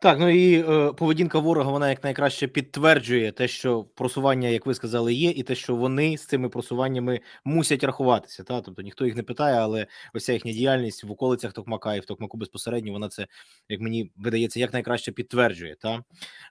Так, ну і е, поведінка ворога вона як найкраще підтверджує те, що просування, як ви сказали, є, і те, що вони з цими просуваннями мусять рахуватися. Та тобто ніхто їх не питає, але ось їхня діяльність в околицях Токмака і в Токмаку безпосередньо вона це, як мені видається, як найкраще підтверджує. Та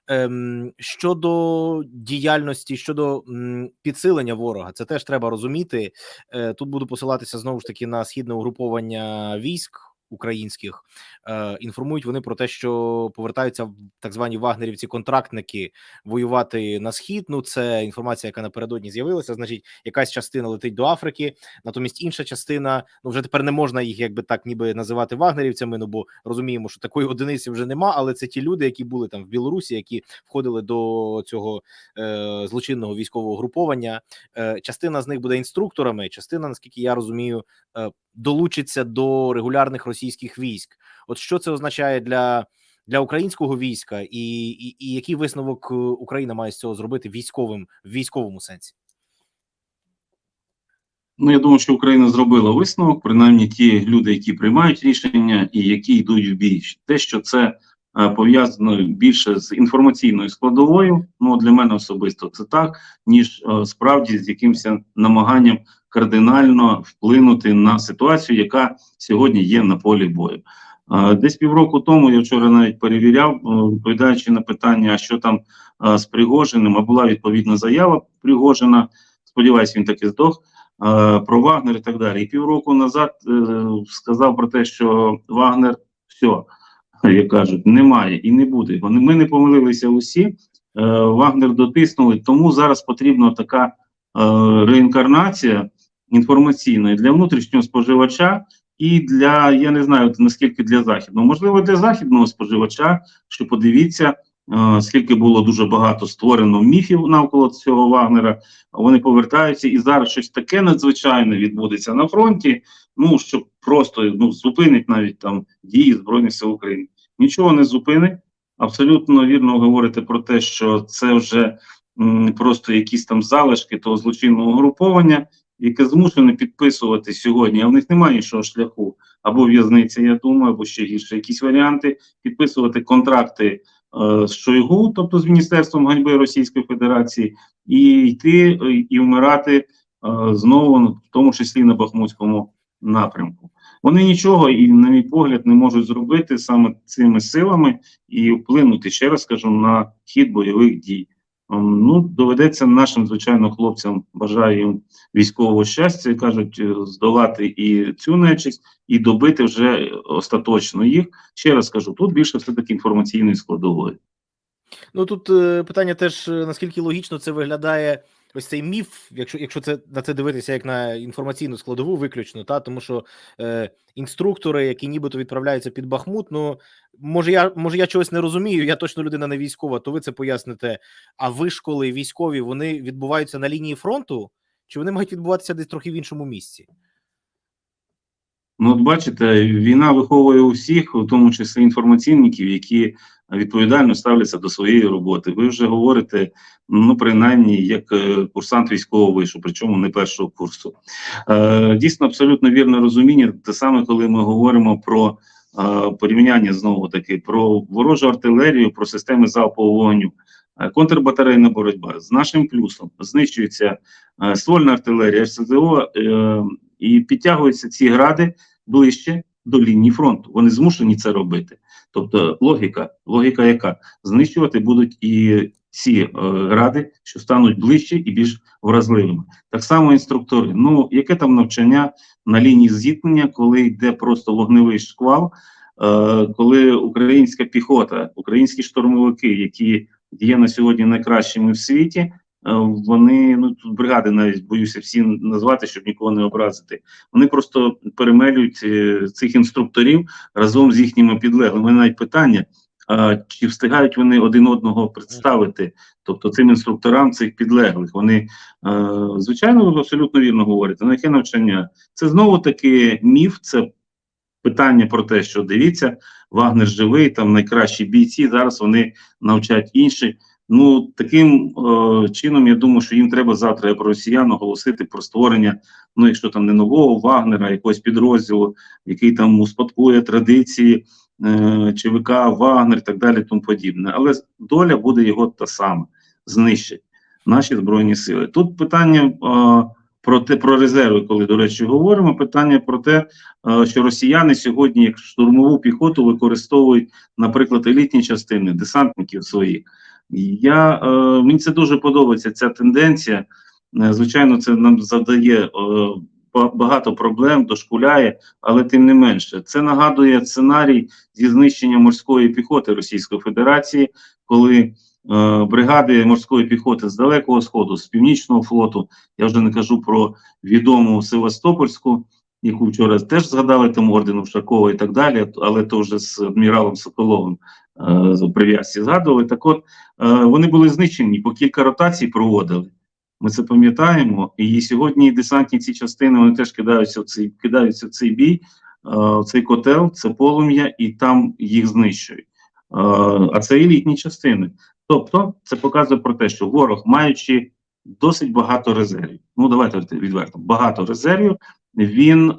ем, щодо діяльності, щодо м, підсилення ворога, це теж треба розуміти. Е, тут буду посилатися знову ж таки на східне угруповання військ українських. Е, інформують вони про те, що повертаються так звані вагнерівці контрактники воювати на схід. Ну це інформація, яка напередодні з'явилася. Значить, якась частина летить до Африки, натомість інша частина ну вже тепер не можна їх якби так, ніби називати вагнерівцями. Ну бо розуміємо, що такої одиниці вже нема. Але це ті люди, які були там в Білорусі, які входили до цього е, злочинного військового груповання. Е, частина з них буде інструкторами. Частина, наскільки я розумію, е, долучиться до регулярних російських військ. От що це означає для для українського війська, і, і, і який висновок е, Україна має з цього зробити військовим в військовому сенсі? Ну, я думаю, що Україна зробила висновок, принаймні ті люди, які приймають рішення і які йдуть в бій. Те, що це е, пов'язано більше з інформаційною складовою, ну для мене особисто це так, ніж е, справді з якимось намаганням кардинально вплинути на ситуацію, яка сьогодні є на полі бою. Десь півроку тому я вчора навіть перевіряв, е, відповідаючи на питання, що там е, з Пригожиним, а була відповідна заява Пригожина. Сподіваюсь, він таки здох. е, Про Вагнер і так далі. І півроку назад сказав про те, що Вагнер все, як кажуть, немає і не буде. Вони ми не помилилися усі. Вагнер дотиснули, тому зараз потрібна така реінкарнація інформаційної для внутрішнього споживача і для я не знаю наскільки для західного, можливо, для західного споживача, що подивіться. е, Скільки було дуже багато створено міфів навколо цього Вагнера, вони повертаються, і зараз щось таке надзвичайне відбудеться на фронті. Ну що просто ну зупинить навіть там дії збройних сил України. Нічого не зупинить. Абсолютно вірно говорите про те, що це вже просто якісь там залишки того злочинного угруповання, яке змушене підписувати сьогодні. А в них немає іншого шляху або в'язниця, я думаю, або ще гірше якісь варіанти підписувати контракти е, з Шойгу, тобто з Міністерством ганьби Російської Федерації, і йти е, і вмирати е, знову, ну, в тому числі на Бахмутському напрямку. Вони нічого і, на мій погляд, не можуть зробити саме цими силами і вплинути ще раз скажу на хід бойових дій. Ем, Ну, доведеться нашим звичайно хлопцям бажаю їм військового щастя, кажуть, е, здолати і цю нечисть, і добити вже остаточно їх. Ще раз кажу, тут більше все таки інформаційної складової. Ну тут е, питання теж е, наскільки логічно це виглядає. Ось цей міф, якщо якщо це на це дивитися як на інформаційну складову, виключно, та тому що е, інструктори, які нібито відправляються під Бахмут, ну може я може я чогось не розумію. Я точно людина не військова, то ви це поясните. А вишколи військові вони відбуваються на лінії фронту, чи вони мають відбуватися десь трохи в іншому місці? Ну, от бачите, війна виховує усіх, у тому числі інформаційників, які відповідально ставляться до своєї роботи. Ви вже говорите, ну принаймні, як е, курсант військового вишу, причому не першого курсу. Е, Дійсно, абсолютно вірне розуміння. Те саме, коли ми говоримо про е, порівняння знову таки про ворожу артилерію, про системи залпового вогню. Е, Контрбатарейна боротьба з нашим плюсом знищується е, ствольна артилерія, РСЗО, е, і підтягуються ці гради ближче до лінії фронту. Вони змушені це робити. Тобто, логіка, логіка, яка знищувати будуть і ці е, гради, що стануть ближче і більш вразливими. Так само інструктори. Ну яке там навчання на лінії зіткнення, коли йде просто вогневий шквал, е, коли українська піхота, українські штурмовики, які є на сьогодні найкращими в світі. Е, Вони ну тут бригади навіть боюся всі назвати, щоб нікого не образити. Вони просто перемелюють е, цих інструкторів разом з їхніми підлеглими. Мене навіть питання: чи встигають вони один одного представити, тобто цим інструкторам цих підлеглих? Вони е, звичайно абсолютно вірно говорите. На яке навчання? Це знову таки міф. Це питання про те, що дивіться, Вагнер живий, там найкращі бійці. Зараз вони навчать інші. Ну таким е, чином, я думаю, що їм треба завтра як росіян оголосити про створення, ну якщо там не нового Вагнера, якогось підрозділу, який там успадкує традиції е, ЧВК, Вагнер і так далі, тому подібне. Але доля буде його та сама знищить наші збройні сили. Тут питання е, про те, про резерви, коли до речі, говоримо. Питання про те, е, що росіяни сьогодні як штурмову піхоту використовують, наприклад, елітні частини десантників своїх. Я е, мені це дуже подобається. Ця тенденція. Е, Звичайно, це нам завдає е, багато проблем, дошкуляє, але тим не менше, це нагадує сценарій зі знищення морської піхоти Російської Федерації, коли бригади морської піхоти з далекого сходу, з північного флоту, я вже не кажу про відому Севастопольську, яку вчора теж згадали там ордену Шакова і так далі, але то вже з адміралом Соколовим е, з прив'язці згадували. Так от е, вони були знищені, по кілька ротацій проводили. Ми це пам'ятаємо, і сьогодні десантні ці частини вони теж кидаються в цей кидаються в цей бій, е, в цей котел, це полум'я, і там їх знищують. Е, а це елітні частини. Тобто, це показує про те, що ворог, маючи досить багато резервів, ну давайте відверто, багато резервів, він е,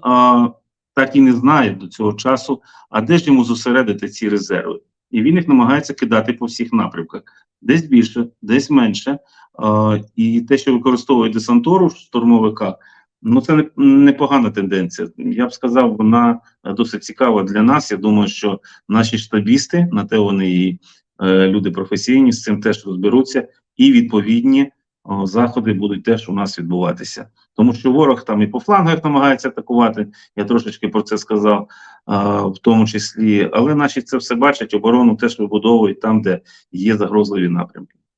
так і не знає до цього часу, а де ж йому зосередити ці резерви. І він їх намагається кидати по всіх напрямках, десь більше, десь менше. Е, і те, що використовує десантуру в штурмовиках, ну це не, непогана тенденція. Я б сказав, вона досить цікава для нас. Я думаю, що наші штабісти, на те вони і е, люди професійні, з цим теж розберуться, і відповідні заходи будуть теж у нас відбуватися. Тому що ворог там і по флангах намагається атакувати. Я трошечки про це сказав, в тому числі, але наші це все бачать, оборону теж вибудовують там, де є загрозливі напрямки.